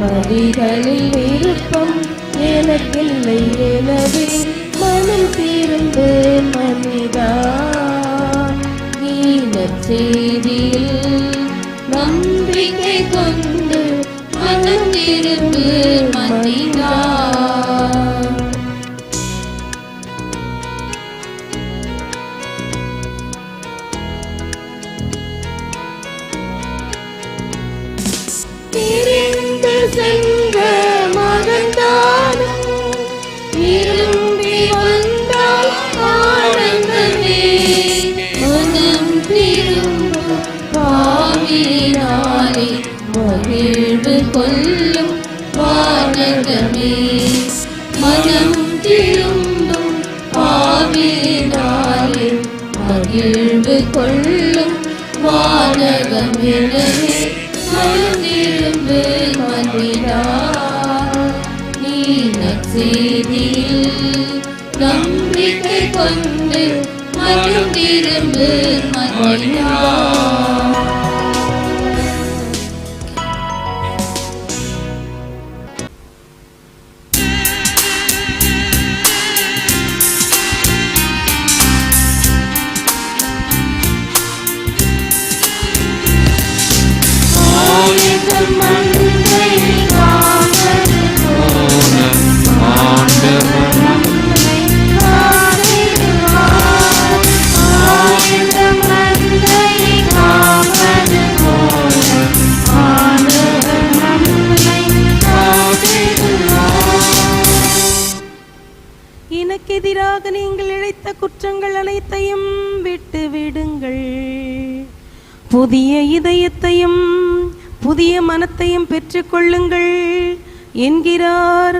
பலிகளில் விருப்பம் எனக்கில்லை எனவே மனம் தீர்ந்து மனிதா. நீ நற்செய்தியில் நம்பிக்கை கொண்டு மனம் திரும்பு மனிதா. சென்ற மகன்தானும் திரும்பி வந்தால் ஆனந்தமே. மனம் திரும்பும் பாவினாலே மகிழ்வு கொள்ளும் வானகமே. மனம் திரும்பும் பாவினாலே மகிழ்வு கொள்ளும் நம்பிக்கை கொண்டு மனம் திரும்ப மனிதா அனைத்தையும் விட்டு விடுங்கள். புதிய இதயத்தையும் புதிய மனத்தையும் பெற்றுக்கொள்ளுங்கள் என்கிறார்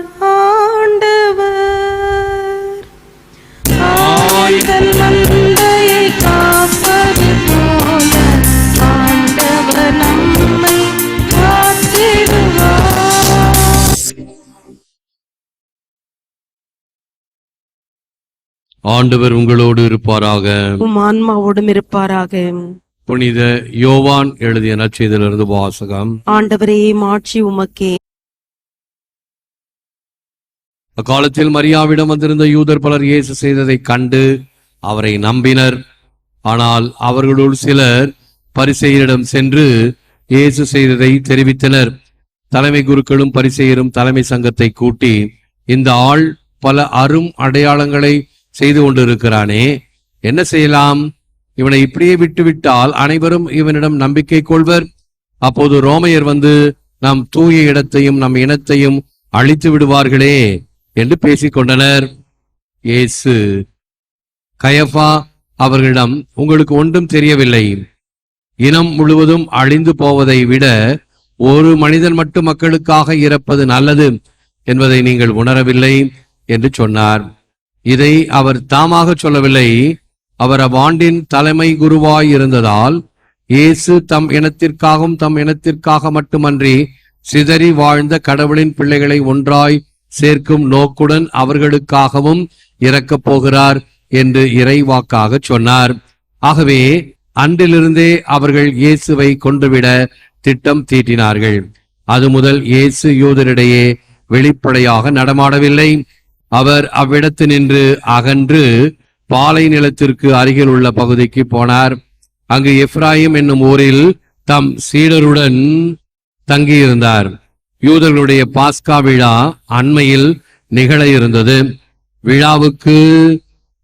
ஆண்டவர் உங்களோடு இருப்பாராக. உம் ஆன்மாவோடும் இருப்பாராக. புனித யோவான் எழுதிய நற்செய்தியிலிருந்து வாசகம். ஆண்டவரே மாட்சி உமக்கே. அக்காலத்தில் மரியாவிடம் வந்திருந்த யூதர் பலர் இயேசு செய்ததைக் கண்டு அவரை நம்பினர். ஆனால் அவர்களுள் சிலர் பரிசெயரிடம் சென்று இயேசு செய்ததை தெரிவித்தனர். தலைமை குருக்களும் பரிசெயரும் தலைமை சங்கத்தை கூட்டி இந்த ஆள் பல அரும் அடையாளங்களை செய்து கொண்டிருக்கிறானே. என்ன செய்யலாம்? இவனை இப்படியே விட்டுவிட்டால் அனைவரும் இவனிடம் நம்பிக்கை கொள்வர். அப்போது ரோமையர் வந்து நம் தூய இடத்தையும் நம் இனத்தையும் அழித்து விடுவார்களே என்று பேசிக்கொண்டனர் கொண்டனர். இயேசு அவர்களிடம் உங்களுக்கு ஒன்றும் தெரியவில்லை. இனம் முழுவதும் அழிந்து போவதை விட ஒரு மனிதன் மட்டும் மக்களுக்காக இறப்பது நல்லது என்பதை நீங்கள் உணரவில்லை என்று சொன்னார். இதை அவர் தாமாக சொல்லவில்லை. அவர் அவ்வாண்டின் தலைமை குருவாய் இருந்ததால் இயேசு தம் இனத்திற்காகவும் தம் இனத்திற்காக மட்டுமன்றி சிதறி வாழ்ந்த கடவுளின் பிள்ளைகளை ஒன்றாய் சேர்க்கும் நோக்குடன் அவர்களுக்காகவும் இறக்கப் போகிறார் என்று இறைவாக்காக சொன்னார். ஆகவே அன்றிலிருந்தே அவர்கள் இயேசுவை கொன்றுவிட திட்டம் தீட்டினார்கள். அது முதல் இயேசு யூதரிடையே வெளிப்படையாக நடமாடவில்லை. அவர் அவ்விடத்து நின்று அகன்று பாலை நிலத்திற்கு அருகில் உள்ள பகுதிக்கு போனார். அங்கு எப்ராயிம் என்னும் ஊரில் தம் சீடருடன் தங்கியிருந்தார். யூதர்களுடைய பாஸ்கா விழா அண்மையில் நிகழ இருந்தது. விழாவுக்கு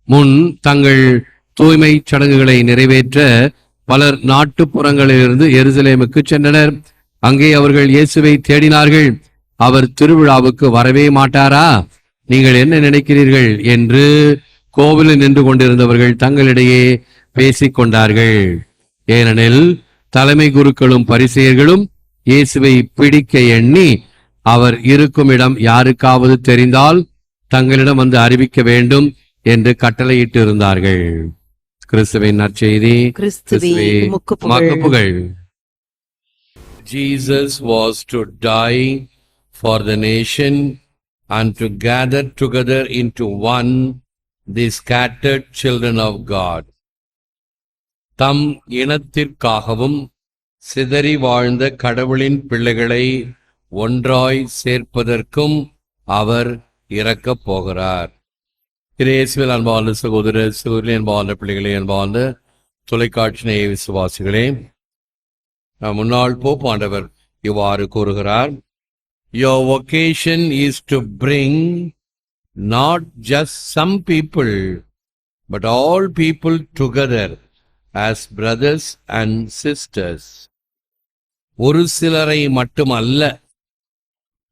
முன் தங்கள் தூய்மை சடங்குகளை நிறைவேற்ற பலர் நாட்டுப்புறங்களிலிருந்து எருசலேமுக்கு சென்றனர். அங்கே அவர்கள் இயேசுவை தேடினார்கள். அவர் திருவிழாவுக்கு வரவே மாட்டாரா? நீங்கள் என்ன நினைக்கிறீர்கள் என்று கோவிலில் நின்று கொண்டிருந்தவர்கள் தங்களிடையே பேசிக் கொண்டார்கள். ஏனெனில் தலைமை குருக்களும் பரிசெயர்களும் இயேசுவை பிடிக்க எண்ணி அவர் இருக்கும் இடம் யாருக்காவது தெரிந்தால் தங்களிடம் வந்து அறிவிக்க வேண்டும் என்று கட்டளையிட்டு இருந்தார்கள் கிறிஸ்துவின் நற்செய்தி புகழ் Jesus was to die for the nation. And to gather together into one the scattered children of God. தம் இனத்திற்காகவும் சிதறி வாழ்ந்த கடவுளின் பிள்ளைகளை ஒன்றாய் சேர்ப்பதற்கும் அவர் இறக்கப் போகிறார் இயேசுவில் அன்பார்ந்த சகோதர சகோதரி அன்பார்ந்த பிள்ளைகளே அன்பார்ந்த தொலைக்காட்சி நேய விசுவாசிகளே முன்னாள் போப்பாண்டவர் இவ்வாறு கூறுகிறார் Your vocation is to bring not just some people, but all people together as brothers and sisters. ஒரு சிலரை மட்டுமல்ல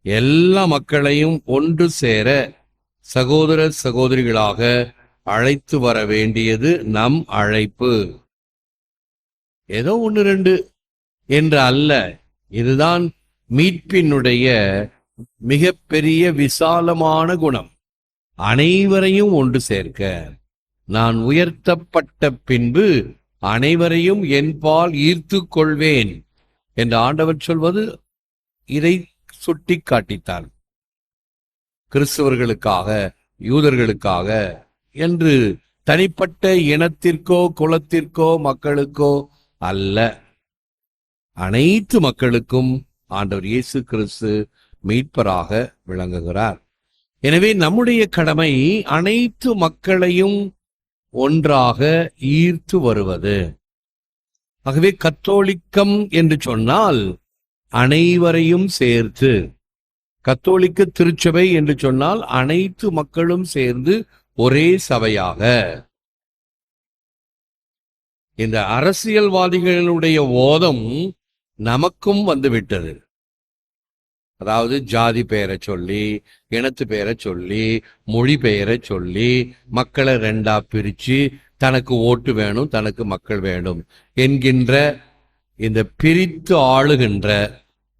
எல்லா மக்களையும் ஒன்று சேர சகோதர சகோதரிகளாக அழைத்து வர வேண்டியது நம் அழைப்பு ஏதோ ஒன்று ரெண்டு என்று அல்ல இதுதான் மீட்பினுடைய மிகப்பெரிய விசாலமான குணம். அனைவரையும் ஒன்று சேர்க்க நான் உயர்த்தப்பட்ட பின்பு அனைவரையும் என்பால் ஈர்த்து கொள்வேன் என்று ஆண்டவர் சொல்வது இதை சுட்டி காட்டித்தான். கிறிஸ்தவர்களுக்காக யூதர்களுக்காக என்று தனிப்பட்ட இனத்திற்கோ குலத்திற்கோ மக்களுக்கோ அல்ல. அனைத்து மக்களுக்கும் ஆண்டவர் இயேசு கிறிஸ்து மீட்பராக விளங்குகிறார். எனவே நம்முடைய கடமை அனைத்து மக்களையும் ஒன்றாக ஈர்த்து வருவது. ஆகவே கத்தோலிக்கம் என்று சொன்னால் அனைவரையும் சேர்த்து கத்தோலிக்க திருச்சபை என்று சொன்னால் அனைத்து மக்களும் சேர்ந்து ஒரே சபையாக. இந்த அரசியல்வாதிகளுடைய ஓதம் நமக்கும் வந்துவிட்டது. அதாவது ஜாதி பெயரை சொல்லி இனத்து பெயரை சொல்லி மொழி பெயரை சொல்லி மக்களை ரெண்டா பிரிச்சு தனக்கு ஓட்டு வேணும் தனக்கு மக்கள் வேணும் என்கின்ற இந்த பிரித்து ஆளுகின்ற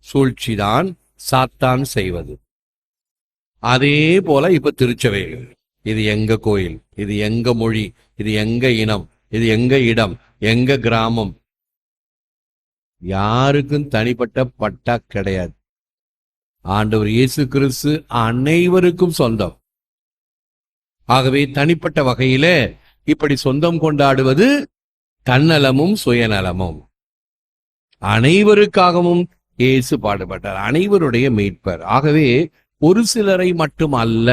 சூழ்ச்சி தான் சாத்தான் செய்வது. அதே போல இப்ப திருச்சபை இது எங்க கோயில் இது எங்க மொழி இது எங்க இனம் இது எங்க இடம் எங்க கிராமம் யாருக்கும் தனிப்பட்ட பட்டா கிடையாது. ஆண்டவர் இயேசு கிறிஸ்து அனைவருக்கும் சொந்தம். ஆகவே தனிப்பட்ட வகையிலே இப்படி சொந்தம் கொண்டாடுவது தன்னலமும் சுயநலமும். அனைவருக்காகவும் இயேசு பாடுபட்டார். அனைவருடைய மீட்பர். ஆகவே ஒரு சிலரை மட்டும் அல்ல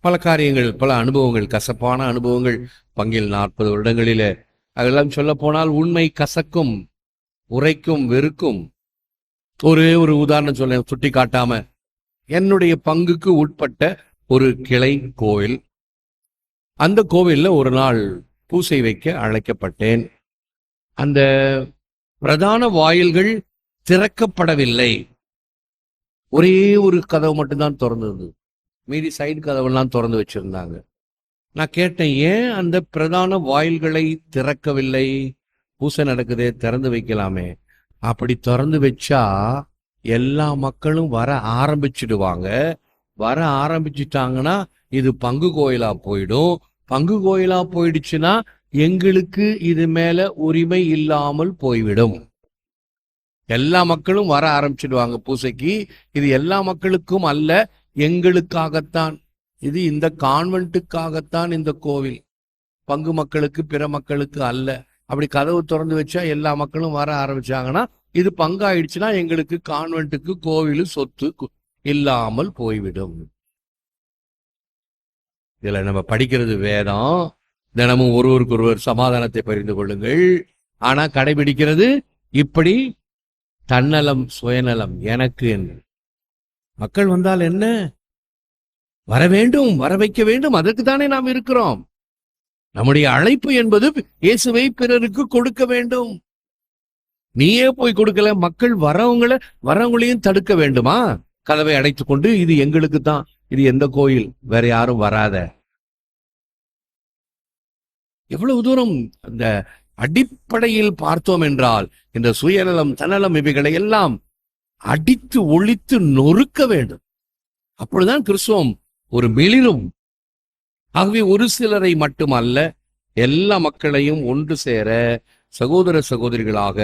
பல காரியங்கள் பல அனுபவங்கள் கசப்பான அனுபவங்கள் பங்கில் நாற்பது வருடங்களிலே. அதெல்லாம் சொல்ல போனால் உண்மை கசக்கும் உரைக்கும் வெறுக்கும். ஒரே ஒரு உதாரணம் சொல்ல சுட்டி காட்டாம. என்னுடைய பங்குக்கு உட்பட்ட ஒரு கிளை கோவில். அந்த கோவில்ல ஒரு நாள் பூசை வைக்க அழைக்கப்பட்டேன். அந்த பிரதான வாயில்கள் திறக்கப்படவில்லை. ஒரே ஒரு கதவு மட்டும்தான் திறந்தது. மீதி சைடு கதவெல்லாம் திறந்து வச்சிருந்தாங்க. நான் கேட்டேன் ஏன் அந்த பிரதான வாயில்களை திறக்கவில்லை? பூசை நடக்குதே திறந்து வைக்கலாமே. அப்படி திறந்து வச்சா எல்லா மக்களும் வர ஆரம்பிச்சிடுவாங்க. வர ஆரம்பிச்சிட்டாங்கன்னா இது பங்கு கோயிலா போயிடும். பங்கு கோயிலா போயிடுச்சுன்னா எங்களுக்கு இது மேல உரிமை இல்லாமல் போய்விடும். எல்லா மக்களும் வர ஆரம்பிச்சிடுவாங்க பூசைக்கு. இது எல்லா மக்களுக்கும் அல்ல எங்களுக்காகத்தான். இது இந்த கான்வென்ட்டுக்காகத்தான் இந்த கோவில். பங்கு மக்களுக்கு பிற மக்களுக்கு அல்ல. அப்படி கதவு திறந்து வச்சா எல்லா மக்களும் வர ஆரம்பிச்சாங்கன்னா இது பங்காயிடுச்சுன்னா எங்களுக்கு கான்வென்ட்டுக்கு கோவில் சொத்து கு- இல்லாமல் போய்விடும். இதுல நம்ம படிக்கிறது வேதம். தினமும் ஒருவருக்கு ஒருவர் சமாதானத்தை பகிர்ந்து கொள்ளுங்கள். ஆனா கடைபிடிக்கிறது இப்படி தன்னலம் சுயநலம் எனக்கு என்று. மக்கள் வந்தால் என்ன? வர வேண்டும் வர வைக்க வேண்டும். அதற்கு தானே நாம் இருக்கிறோம். நம்முடைய அழைப்பு என்பது இயேசுவை பிறருக்கு கொடுக்க வேண்டும். நீயே போய் கொடுக்கல மக்கள் வரவங்கள வரவங்களையும் தடுக்க வேண்டுமா? கதவை அடைத்துக் கொண்டு இது எங்களுக்கு தான் இது எந்த கோயில் வேற யாரும் வராத. எவ்வளவு தூரம் அந்த அடிப்படையில் பார்த்தோம் என்றால் இந்த சுயநலம் தன்னலம் இவைகளை எல்லாம் அடித்து ஒழித்து நொறுக்க வேண்டும். அப்பொழுதுதான் கிறிஸ்துவம் ஒரு மிளிரும் ஆகவே ஒரு சிலரை மட்டுமல்ல எல்லா மக்களையும் ஒன்று சேர சகோதர சகோதரிகளாக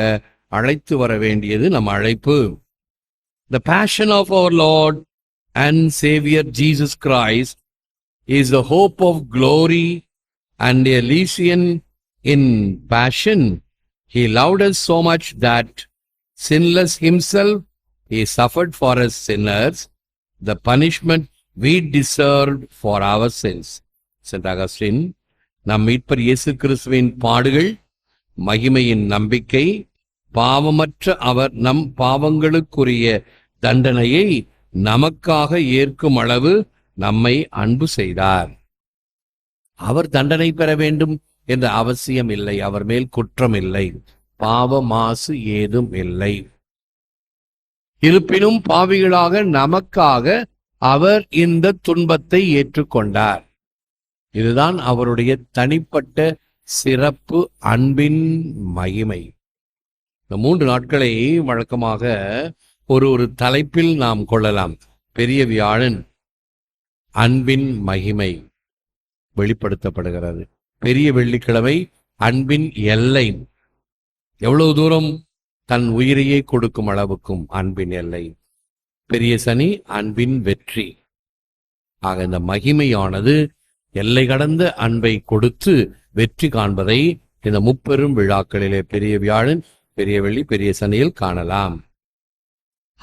அழைத்து வர வேண்டியது நம் அழைப்பு the passion of our lord and saviour Jesus Christ is the hope of glory and a lesson in passion he loved us so much that sinless himself, he suffered for us sinners the punishment we deserved for our sins St. Augustine நம் மீட்பர் இயேசு கிறிஸ்துவின் பாடுகள் மகிமையின் நம்பிக்கை பாவமற்ற அவர் நம் பாவங்களுக்குரிய தண்டனையை நமக்காக ஏற்கும் அளவு நம்மை அன்பு செய்தார். அவர் தண்டனை பெற வேண்டும் என்ற அவசியம் இல்லை அவர் மேல் குற்றம் இல்லை பாவ மாசு ஏதும் இல்லை. இருப்பினும் பாவிகளாக நமக்காக அவர் இந்த துன்பத்தை ஏற்றுக்கொண்டார். இதுதான் அவருடைய தனிப்பட்ட சிறப்பு அன்பின் மகிமை. இந்த மூன்று நாட்களை வழக்கமாக ஒரு ஒரு தலைப்பில் நாம் கொள்ளலாம். பெரிய வியாழன் அன்பின் மகிமை வெளிப்படுத்தப்படுகிறது. பெரிய வெள்ளிக்கிழமை அன்பின் எல்லை. எவ்வளவு தூரம் தன் உயிரையே கொடுக்கும் அளவுக்கும் அன்பின் எல்லை. பெரிய சனி அன்பின் வெற்றி. ஆக இந்த மகிமையானது எல்லை கடந்த அன்பை கொடுத்து வெற்றி காண்பதை இந்த முப்பெரும் விழாக்களிலே பெரிய வியாழன் பெரிய வெள்ளி பெரிய சனியில் காணலாம்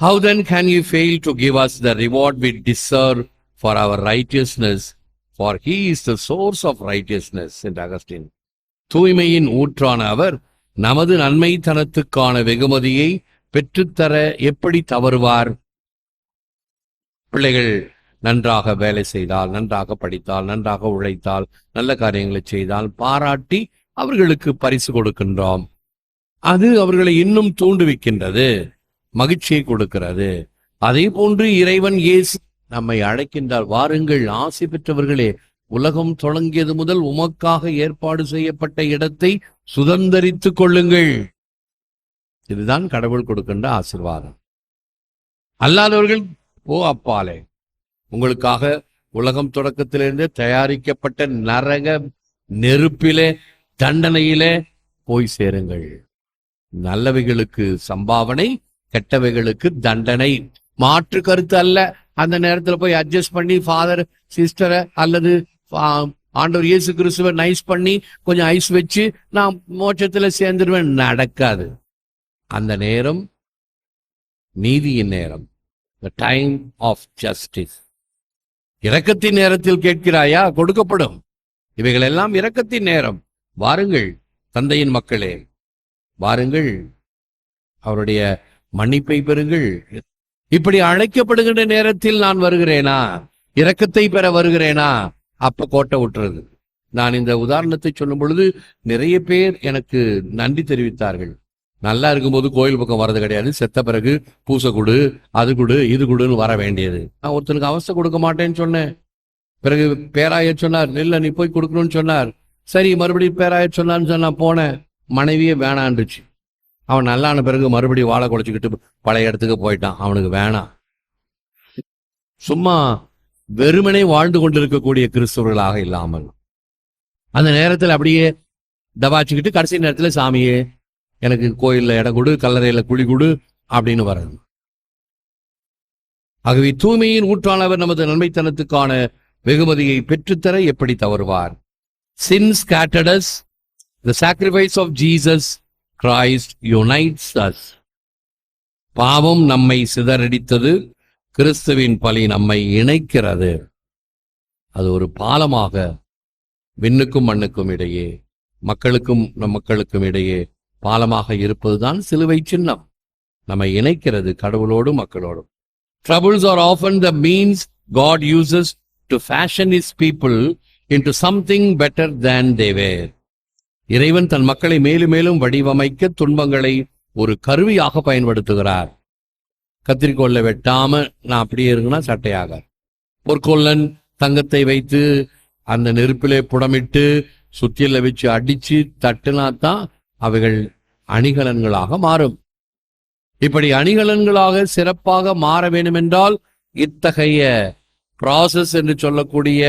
How then can you fail to give us the reward we deserve for our righteousness? For he is the source of righteousness, St. Augustine. தூய்மையின் ஊற்றான அவர் நமது நன்மைத்தனத்துக்கான வெகுமதியை பெற்றுத்தர எப்படி தவறுவார் பிள்ளைகள் நன்றாக வேலை செய்தால் நன்றாக படித்தால் நன்றாக உழைத்தால் நல்ல காரியங்களை செய்தால் பாராட்டி அவர்களுக்கு பரிசு கொடுக்கின்றோம். அது அவர்களை இன்னும் தூண்டுவிக்கின்றது மகிழ்ச்சியை கொடுக்கிறது. அதே போன்று இறைவன் இயேசு நம்மை அழைக்கின்றால் வாருங்கள் ஆசை பெற்றவர்களே உலகம் தொடங்கியது முதல் உமக்காக ஏற்பாடு செய்யப்பட்ட இடத்தை சுதந்தரித்துக் கொள்ளுங்கள். இதுதான் கடவுள் கொடுக்கின்ற ஆசிர்வாதம். அல்லாதவர்கள் ஓ அப்பாலே உங்களுக்காக உலகம் தொடக்கத்திலிருந்து தயாரிக்கப்பட்ட நரக நெருப்பிலே தண்டனையிலே போய் சேருங்கள். நல்லவைகளுக்கு சம்பாவனை கெட்டவைகளுக்கு தண்டனை. மாற்று கருத்து அல்ல. அந்த நேரத்துல போய் அட்ஜஸ்ட் பண்ணி ஃபாதர் சிஸ்டரை அல்லது ஆண்டவர் இயேசு கிறிஸ்துவை நைஸ் பண்ணி கொஞ்சம் ஐஸ் வச்சு நான் மோட்சத்துல சேர்ந்துருவேன். நடக்காது. அந்த நேரம் நீதியின் நேரம். த டைம் ஆஃப் ஜஸ்டிஸ் இரக்கத்தின் நேரத்தில் கேட்கிறாயா? கொடுக்கப்படும். இவைகள் எல்லாம் இரக்கத்தின் நேரம். வாருங்கள் தந்தையின் மக்களே. வாருங்கள் அவருடைய மன்னிப்பை பெறுங்கள். இப்படி அழைக்கப்படுகின்ற நேரத்தில் நான் வருகிறேனா? இரக்கத்தை பெற வருகிறேனா? அப்ப கோட்டை விட்டுறது நான் இந்த உதாரணத்தை சொல்லும் பொழுது நிறைய பேர் எனக்கு நன்றி தெரிவித்தார்கள். நல்லா இருக்கும்போது கோயில் பக்கம் வர்றது கிடையாது. செத்த பிறகு பூசை கொடு அது கொடு இது கொடுன்னு வர வேண்டியது. நான் ஒருத்தனுக்கு அவஸ்தை கொடுக்க மாட்டேன்னு சொன்னேன். பிறகு பேராய சொன்னார் இல்ல நீ போய் கொடுக்கணும்னு சொன்னார். சரி மறுபடியும் பேராய சொன்னான்னு சொன்னா போனேன். மனைவியே வேணான்றுச்சு. அவன் நல்லான பிறகு மறுபடியும் வாழை குலைச்சிக்கிட்டு பழைய இடத்துக்கு போயிட்டான். அவனுக்கு வேணாம். சும்மா வெறுமனே வாழ்ந்து கொண்டிருக்கக்கூடிய கிறிஸ்தவர்களாக இல்லாமல். அந்த நேரத்தில் அப்படியே தபாச்சுக்கிட்டு கடைசி நேரத்தில் சாமியே எனக்கு கோயில்ல இடம் கொடு கல்லறையில குழி கொடு அப்படின்னு வர்றது. ஆகவே தூய்மையின் ஊற்றானவர் நமது நன்மைத்தனத்துக்கான வெகுமதியை பெற்றுத்தர எப்படி தவறுவார்? Sin scattered us the sacrifice of Jesus Christ unites us பாவம் நம்மை சிதறடித்தது கிறிஸ்துவின் பலி நம்மை இணைக்கிறது. அது ஒரு பாலமாக விண்ணுக்கும் மண்ணுக்கும் இடையே மக்களுக்கும் நம் மக்களுக்கும் இடையே பாலமாக இருப்பதுதான் சிலுவை சின்னம். நம்மை இணைக்கிறது கடவுளோடும் மக்களோடும். Troubles are often the means God uses to fashion his people into something better than they were இறைவன் தன் மக்களை மேலும் மேலும் வடிவமைக்க துன்பங்களை ஒரு கருவியாக பயன்படுத்துகிறார். கத்திரிக்கோல்ல வெட்டாம நான் அப்படியே இருக்குன்னா சட்டையாக பொற்கொள்ளன் தங்கத்தை வைத்து அந்த நெருப்பிலே புடமிட்டு சுத்தியில் வச்சு அடிச்சு தட்டுனா தான் அவைகள் அணிகலன்களாக மாறும். இப்படி அணிகலன்களாக சிறப்பாக மாற வேண்டுமென்றால் இத்தகைய ப்ராசஸ் என்று சொல்லக்கூடிய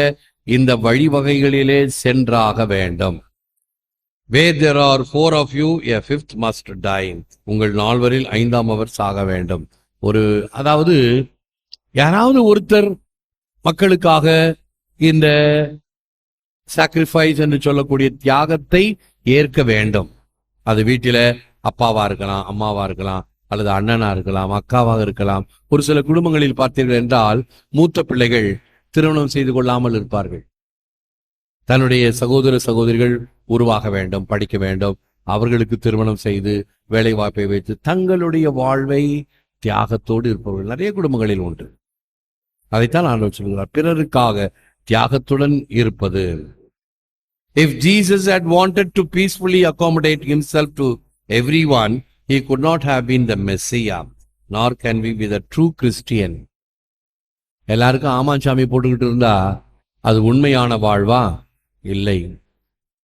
இந்த வழிவகைகளிலே சென்றாக வேண்டும். Where there are four of you a fifth must dine உங்கள் நால்வரில் ஐந்தாம் அவர் சாக வேண்டும். ஒரு அதாவது யாராவது ஒருத்தர் மக்களுக்காக இந்த சாக்ரிஃபைஸ் என்று சொல்லக்கூடிய தியாகத்தை ஏற்க வேண்டும். அது வீட்டில அப்பாவா இருக்கலாம் அம்மாவா இருக்கலாம் அல்லது அண்ணனா இருக்கலாம் அக்காவாக இருக்கலாம். ஒரு சில குடும்பங்களில் பார்த்தீர்கள் என்றால் மூத்த பிள்ளைகள் திருமணம் செய்து கொள்ளாமல் இருப்பார்கள். தன்னுடைய சகோதர சகோதரிகள் உருவாக வேண்டும் படிக்க வேண்டும். அவர்களுக்கு திருமணம் செய்து வேலை வாய்ப்பை வைத்து தங்களுடைய வாழ்வை தியாகத்தோடு இருப்பவர்கள். நிறைய குடும்பங்களில் உண்டு. அதைத்தான் ஆண்டவர் சொல்கிறார் பிறருக்காக தியாகத்துடன் இருப்பது. If Jesus had wanted to peacefully accommodate himself to everyone, he could not have been the Messiah, nor can we be the true Christian. எல்லாருக்கும் ஆமாஞ்சாமி போட்டுக்கிட்டு இருந்தா அது உண்மையான வாழ்வா? இல்லை.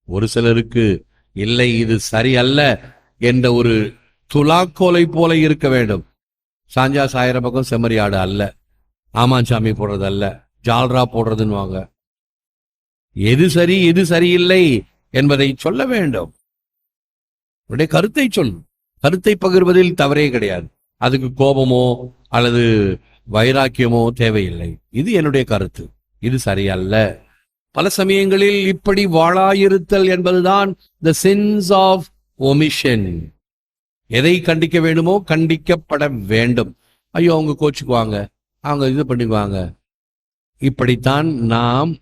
ஒரு சிலருக்கு இல்லை இது சரியல்ல என்ற ஒரு துலாக்கோலை போல இருக்க வேண்டும். சாஞ்சா சாயிர பக்கம் செம்மறியாடு அல்ல. ஆமாஞ்சாமி போடுறது அல்ல ஜால்ரா போடுறதுன்னு வாங்க எது சரி எது சரியில்லை என்பதை சொல்ல வேண்டும். உடைய கருத்தை சொல். கருத்தை பகிர்வதில் தவறே கிடையாது. அதுக்கு கோபமோ அல்லது வைராக்கியமோ தேவையில்லை. இது என்னுடைய கருத்து. இது சரியல்ல. பல சமயங்களில் இப்படி வாழாயிருத்தல் என்பதுதான் த சென்ஸ் ஆஃப் ஒமிஷன் எதை கண்டிக்க வேண்டுமோ கண்டிக்கப்பட வேண்டும். ஐயோ அவங்க கோச்சுக்குவாங்க. அவங்க இது பண்ணிக்குவாங்க. இப்படித்தான் நாம்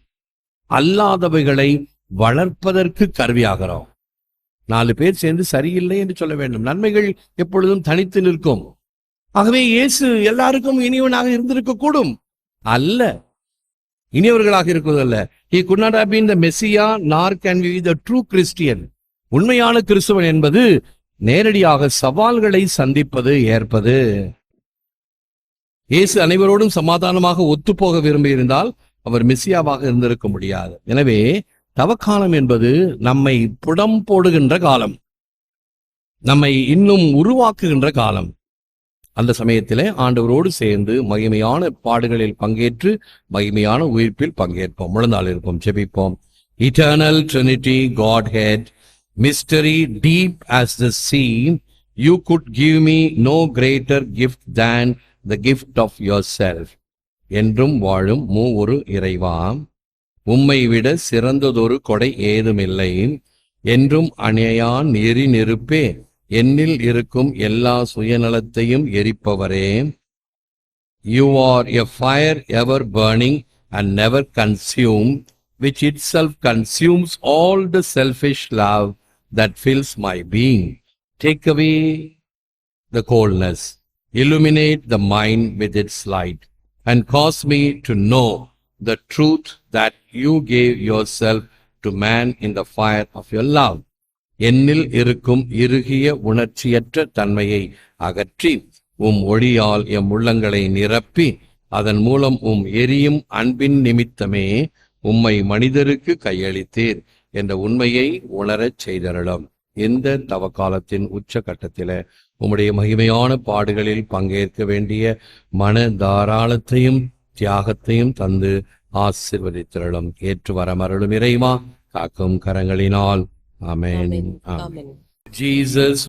அல்லாதவைகளை வளர்ப்பதற்கு கருவியாகிறோம். நாலு பேர் சேர்ந்து சரியில்லை என்று சொல்ல வேண்டும். நன்மைகள் எப்பொழுதும் தனித்து நிற்கும். ஆகவே இயேசு எல்லாருக்கும் இனியவனாக இருந்திருக்க கூடும் அல்ல. இனியவர்களாக இருப்பதல்ல. He could not have the the messiah nor can we be the உண்மையான கிறிஸ்துவன் என்பது நேரடியாக சவால்களை சந்திப்பது ஏற்பது. இயேசு அனைவரோடும் சமாதானமாக ஒத்துப்போக விரும்பியிருந்தால் அவர் மிஸ்ஸியாவாக இருந்திருக்க முடியாது. எனவே தவக்காலம் என்பது நம்மை புடம் போடுகின்ற காலம். நம்மை இன்னும் உருவாக்குகின்ற காலம். அந்த சமயத்திலே ஆண்டவரோடு சேர்ந்து மகிமையான பாடுகளில் பங்கேற்று மகிமையான உயிர்ப்பில் பங்கேற்போம். முழந்தால் இருப்போம் ஜெபிப்போம். Eternal trinity Godhead mystery deep as the sea you could give me no greater gift than the gift of yourself என்றும் வாழும் மூ ஒரு இறைவா உம்மை விட சிறந்ததொரு கொடை ஏதுமில்லை என்றும் அணையான் எரி நெருப்பே என்னில் இருக்கும் எல்லா சுயநலத்தையும் எரிப்பவரே you are a fire ever burning and never consume which itself consumes all the selfish love that fills my being take away the coldness illuminate the mind with its light and cause me to know the truth that you gave yourself to man in the fire of your love. என்னில் இருக்கும் இறுகிய உணர்ச்சியற்ற தன்மையை அகற்றி உம் ஒளியால் M உள்ளங்களை நிரப்பி அதன் மூலம் உம் எரியும் அன்பின் நிமித்தமே உம்மை மனிதருக்கு கையளித்தீர் என்ற உண்மையை உணரச் செய்தருளும் இந்த தவக்காலத்தின் உச்சகட்டத்தில உம்முடைய மகிமையான பாடுகளில் பங்கேற்க வேண்டிய மன தாராளத்தையும் தியாகத்தையும் தந்து ஆசிர்வதித்திரளும். ஏற்று வரமருளும் இறைவா காக்கும் கரங்களினால். ஆமென். Jesus